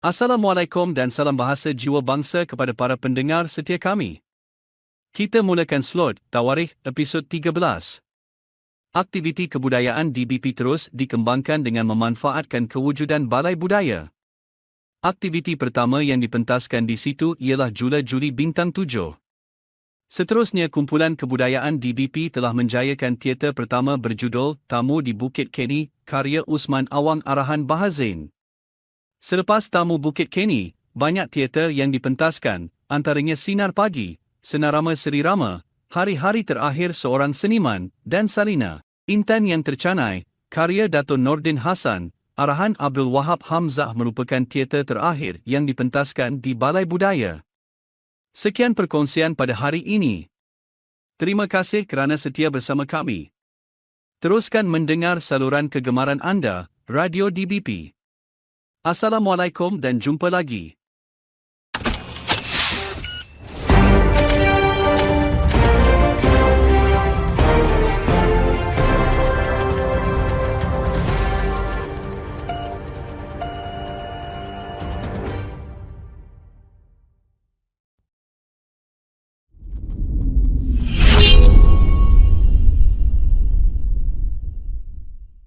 Assalamualaikum dan salam bahasa jiwa bangsa kepada para pendengar setia kami. Kita mulakan slot Tawarikh episod 13. Aktiviti kebudayaan DBP terus dikembangkan dengan memanfaatkan kewujudan Balai Budaya. Aktiviti pertama yang dipentaskan di situ ialah Jula Juli Bintang 7. Seterusnya kumpulan kebudayaan DBP telah menjayakan teater pertama berjudul Tamu di Bukit Kenny karya Usman Awang Arahan Bahazain. Selepas tamu Bukit Kenny, banyak teater yang dipentaskan, antaranya Sinar Pagi, Senarama Seri Rama, Hari-Hari Terakhir Seorang Seniman, dan Salina. Intan yang tercanai, karya Dato' Nordin Hassan, arahan Abdul Wahab Hamzah merupakan teater terakhir yang dipentaskan di Balai Budaya. Sekian perkongsian pada hari ini. Terima kasih kerana setia bersama kami. Teruskan mendengar saluran kegemaran anda, Radio DBP. Assalamualaikum dan jumpa lagi.